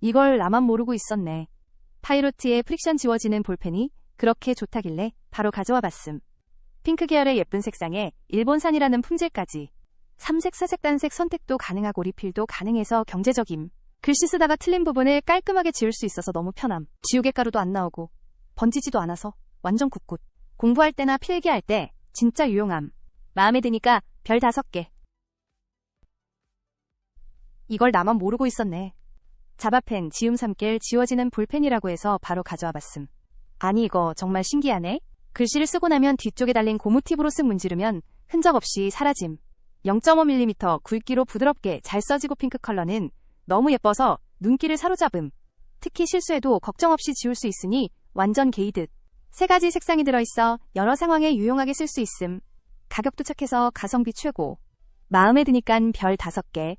이걸 나만 모르고 있었네. 파이로트의 프릭션 지워지는 볼펜이 그렇게 좋다길래 바로 가져와 봤음. 핑크 계열의 예쁜 색상에 일본산이라는 품질까지. 삼색, 사색, 단색 선택도 가능하고 리필도 가능해서 경제적임. 글씨 쓰다가 틀린 부분을 깔끔하게 지울 수 있어서 너무 편함. 지우개 가루도 안 나오고 번지지도 않아서 완전 굿굿. 공부할 때나 필기할 때 진짜 유용함. 마음에 드니까 별 다섯 개. 이걸 나만 모르고 있었네. 자바펜 지움 삼길 지워지는 볼펜이라고 해서 바로 가져와 봤음. 아니 이거 정말 신기하네. 글씨를 쓰고 나면 뒤쪽에 달린 고무팁으로 쓱 문지르면 흔적 없이 사라짐. 0.5mm 굵기로 부드럽게 잘 써지고 핑크 컬러는 너무 예뻐서 눈길을 사로잡음. 특히 실수해도 걱정 없이 지울 수 있으니 완전 게이득. 세 가지 색상이 들어있어 여러 상황에 유용하게 쓸 수 있음. 가격도 착해서 가성비 최고. 마음에 드니깐 별 다섯 개.